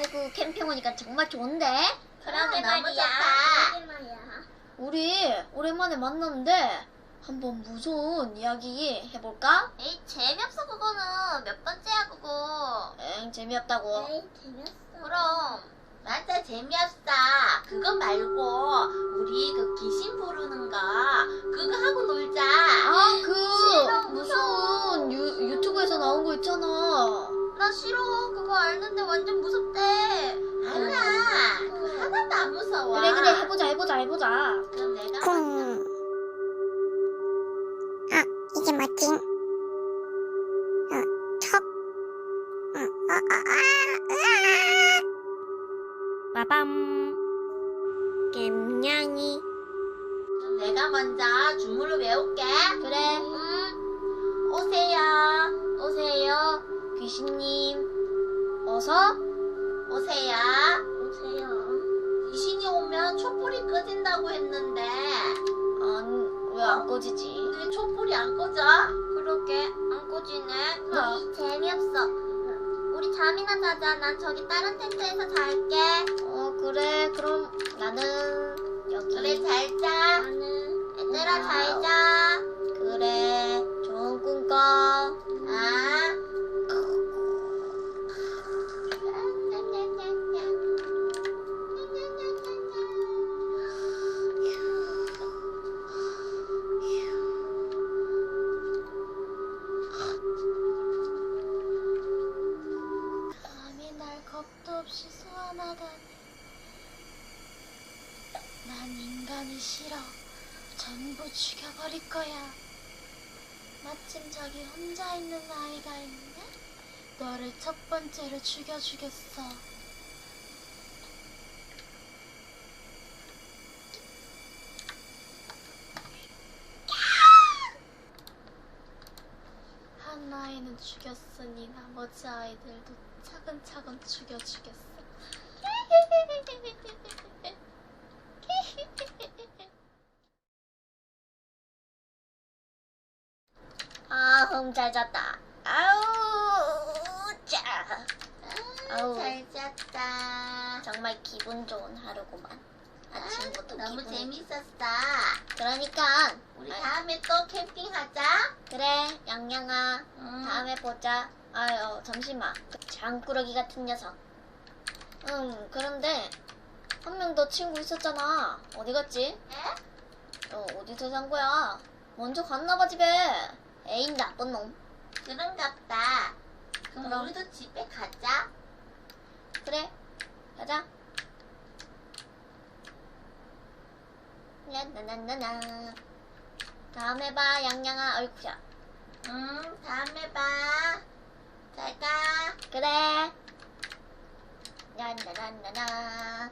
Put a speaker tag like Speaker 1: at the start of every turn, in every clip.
Speaker 1: 아이고 캠핑 오니까 정말 좋은데?
Speaker 2: 그러게
Speaker 1: 너무
Speaker 2: 말이야. 그러게 말이야.
Speaker 1: 우리 오랜만에 만났는데 한번 무서운 이야기 해볼까?
Speaker 2: 에이 재미없어 그거는 몇 번째야 그거.
Speaker 1: 엥 재미없다고
Speaker 2: 에이 재미없어. 그럼 맞아 재미없어. 그거 말고 우리 그 귀신 부르는 거 그거 하고 놀자.
Speaker 1: 아그
Speaker 2: 싫어,
Speaker 1: 무서운 유, 유튜브에서 나온 거 있잖아
Speaker 2: 나 싫어. 그거 알는데 완전 무섭대. 알아. 그거 하나도 안 무서워.
Speaker 1: 그래 그래 해보자 해보자 해보자
Speaker 2: 그럼 내가
Speaker 3: 쿵. 아, 이게 뭐지? 어, 턱. 어, 어, 어, 아, 으아!
Speaker 1: 빠밤 겜냥이
Speaker 2: 그럼 내가 먼저 주문을 외울게.
Speaker 1: 그래
Speaker 2: 음. 오세요.
Speaker 1: 귀신님 어서
Speaker 2: 오세요. 오세요. 귀신이 오면 촛불이 꺼진다고 했는데
Speaker 1: 왜안 꺼지지
Speaker 2: 왜 촛불이 안 꺼져? 그러게 안 꺼지네.
Speaker 1: 뭐?
Speaker 2: 이 재미없어. 우리 잠이나 자자. 난 저기 다른 텐트에서 잘게.
Speaker 1: 어 그래 그럼 나는 여기
Speaker 2: 그래 잘 자. 나는 얘들아 잘 자.
Speaker 1: 그래 좋은 꿈 꿔. 전부 죽여버릴 거야. 마침 저기 혼자 있는 아이가 있네. 너를 첫 번째로 죽여주겠어. 한 아이는 죽였으니 나머지 아이들도 차근차근 죽여주겠어. 아, 흠, 잘 잤다. 아우, 짜. 아우.
Speaker 2: 잘 잤다.
Speaker 1: 정말 기분 좋은 하루구만. 아침부터
Speaker 2: 너무
Speaker 1: 기분이
Speaker 2: 재밌었어.
Speaker 1: 그러니까
Speaker 2: 우리
Speaker 1: 아,
Speaker 2: 다음에 또 캠핑하자.
Speaker 1: 그래 양양아
Speaker 2: 응.
Speaker 1: 다음에 보자. 아유 잠시만 장꾸러기 같은 녀석. 응 그런데 한 명 더 친구 있었잖아. 어디 갔지?
Speaker 2: 에?
Speaker 1: 어 어디서 산 거야? 먼저 갔나봐 집에. 에이 나쁜 놈.
Speaker 2: 그런갑다. 그럼,
Speaker 1: 그럼.
Speaker 2: 우리도 집에 가자.
Speaker 1: 그래 가자. 나나나나나. 다음에 봐 양양아. 어이쿠야.
Speaker 2: 응, 다음에 봐. 잘 가.
Speaker 1: 그래. 나나나나나.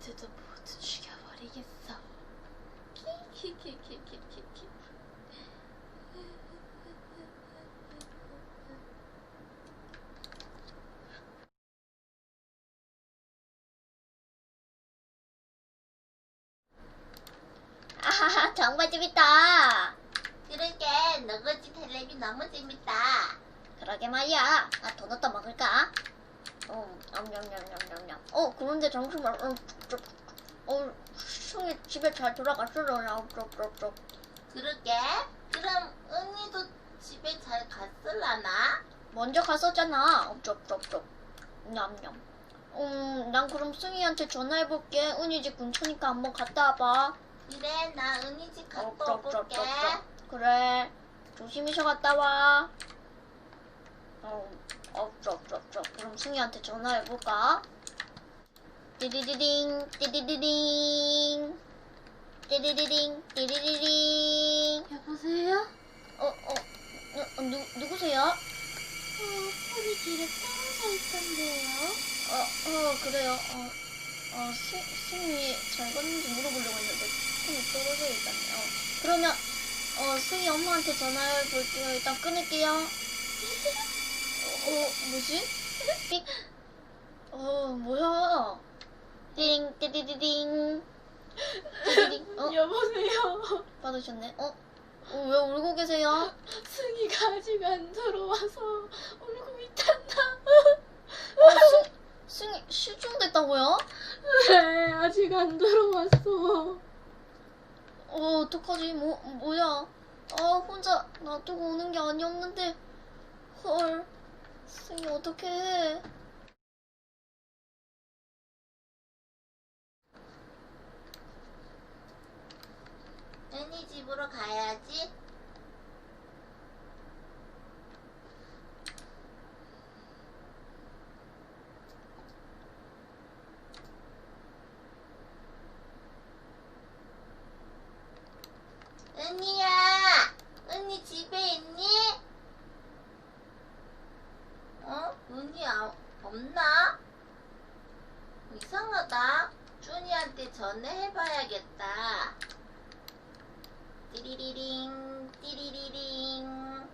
Speaker 1: 아이들도 모두 죽여버리겠어. 키키키키키키키. 아하하 정말 재밌다.
Speaker 2: 그러게 너구지 텔레비 너무 재밌다.
Speaker 1: 그러게 말이야. 아, 도넛 더 먹을까? 어, 냠냠냠냠냠냠. 어, 그런데 잠시만. 어, 저, 어, 승이 집에 잘 돌아갔으려나? 쪽쪽쪽.
Speaker 2: 그러게 그럼 은희도 집에 잘 갔을라나?
Speaker 1: 먼저 갔었잖아. 어, 쪽쪽쪽. 냠냠. 음, 난 그럼 승희한테 전화해볼게. 은희 집 근처니까 한번 갔다 와봐.
Speaker 2: 그래 나 은희 집
Speaker 1: 어,
Speaker 2: 갔다 올게.
Speaker 1: 그래. 조심히 쉬어 갔다 와. 어, 어, 쪽, 승희한테 전화해볼까? 띠리리링, 띠리리링. 띠리리링, 띠리리링.
Speaker 2: 여보세요?
Speaker 1: 어, 어, 어, 누, 누구세요?
Speaker 2: 어, 우리 길에 떨어져 있던데요.
Speaker 1: 어, 어, 그래요. 어, 어, 스, 승희 잘 갔는지 물어보려고 했는데 손이 떨어져 있다네요. 그러면, 어, 승희 엄마한테 전화해 볼게요. 일단 끊을게요. 어, 어, 뭐지? 삑. 어, 뭐야? 띵, 띠디디딩. 띠디딩. 어,
Speaker 2: 여보세요.
Speaker 1: 받으셨네. 어? 어, 왜 울고 계세요?
Speaker 2: 승희가 아직 안 들어와서 울고 있단다.
Speaker 1: 어, 승, 승희 실종됐다고요?
Speaker 2: 네, 아직 안 들어왔어.
Speaker 1: 어, 어떡하지? 뭐, 뭐야? 아, 혼자 놔두고 오는 게 아니었는데. 헐. 어떡해.
Speaker 2: 은희 집으로 가야지. 은희야, 은희 집에 있니? 어? 은희 아, 없나? 이상하다. 준이한테 전화해봐야겠다. 띠리리링 띠리리링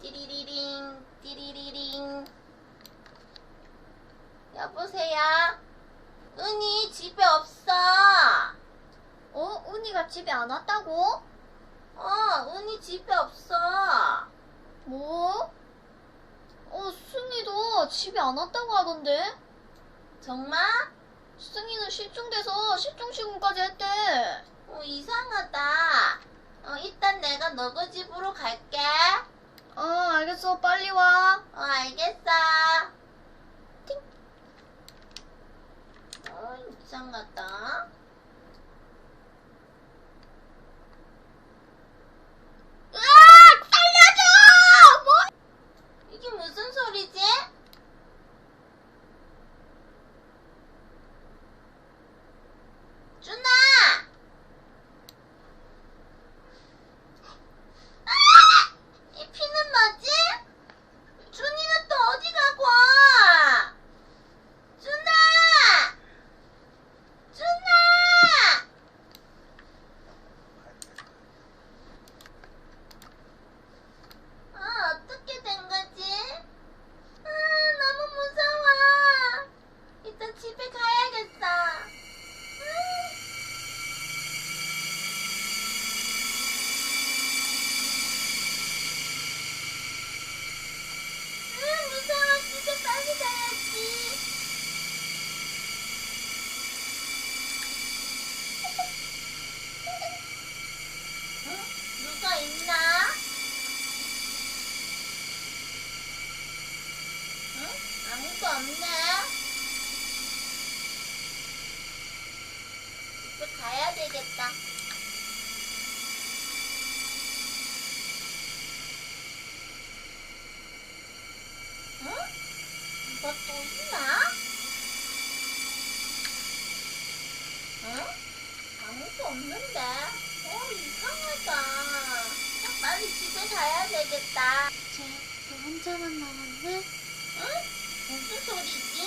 Speaker 2: 띠리리링 띠리리링 여보세요? 은희 집에 없어
Speaker 1: 어? 은희가 집에 안 왔다고?
Speaker 2: 어 은희 집에 없어
Speaker 1: 뭐? 어, 승희도 집에 안 왔다고 하던데?
Speaker 2: 정말?
Speaker 1: 승희는 실종돼서 실종신고까지 했대.
Speaker 2: 어 이상하다 어 일단 내가 너그 집으로 갈게
Speaker 1: 어, 알겠어. 빨리 와.
Speaker 2: 어 알겠어 띵. 어 이상하다
Speaker 1: 으악! 살려줘! 뭐?
Speaker 2: 이게 무슨 소리지? 준아! 아! 이 피는 뭐지? 준이는 또 어디 가고? 준아! 준아! 아, 어떻게 된 거지? 아, 너무 무서워. 일단 집에 가야겠다. 아. 아, 무서워. 집에 빨리 가야지. 응? 누가 있나? 응? 아무도 없네. 집에 가야 되겠다. 응? 또 있나? 응? 아무도 없는데? 어, 이상하다. 빨리 집에 가야 되겠다.
Speaker 1: 쟤 혼자만 남았네?
Speaker 2: 응? 무슨 소리지?